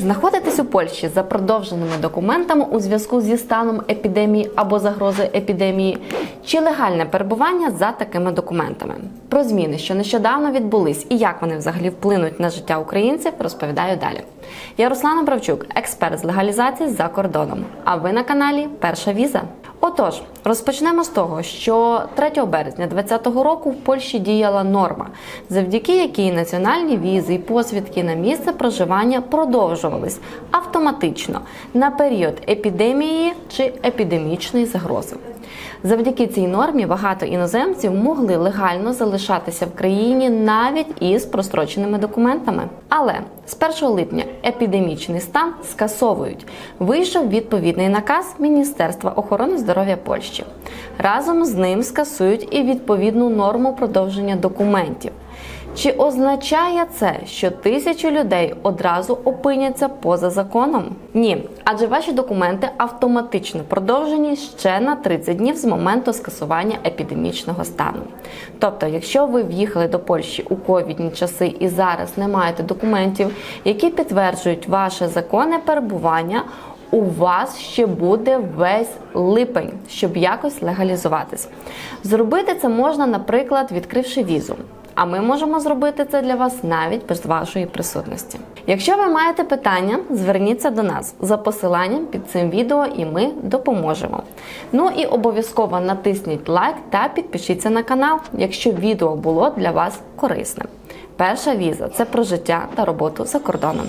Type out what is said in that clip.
Знаходитись у Польщі за продовженими документами у зв'язку зі станом епідемії або загрозою епідемії, чи легальне перебування за такими документами. Про зміни, що нещодавно відбулись, і як вони взагалі вплинуть на життя українців, розповідаю далі. Я Руслана Бравчук, експерт з легалізації за кордоном. А ви на каналі Перша Віза. Отож, розпочнемо з того, що 3 березня 2020 року в Польщі діяла норма, завдяки якій національні візи і посвідки на місце проживання продовжувались автоматично на період епідемії чи епідемічної загрози. Завдяки цій нормі багато іноземців могли легально залишатися в країні навіть із простроченими документами. Але з 1 липня епідемічний стан скасовують. Вийшов відповідний наказ Міністерства охорони здоров'я Польщі. Разом з ним скасують і відповідну норму продовження документів. Чи означає це, що тисячі людей одразу опиняться поза законом? Ні, адже ваші документи автоматично продовжені ще на 30 днів з моменту скасування епідемічного стану. Тобто, якщо ви в'їхали до Польщі у ковідні часи і зараз не маєте документів, які підтверджують ваше законне перебування. У вас ще буде весь липень, щоб якось легалізуватись. Зробити це можна, наприклад, відкривши візу. А ми можемо зробити це для вас навіть без вашої присутності. Якщо ви маєте питання, зверніться до нас за посиланням під цим відео, і ми допоможемо. Ну і обов'язково натисніть лайк та підпишіться на канал, якщо відео було для вас корисним. Перша віза це про життя та роботу за кордоном.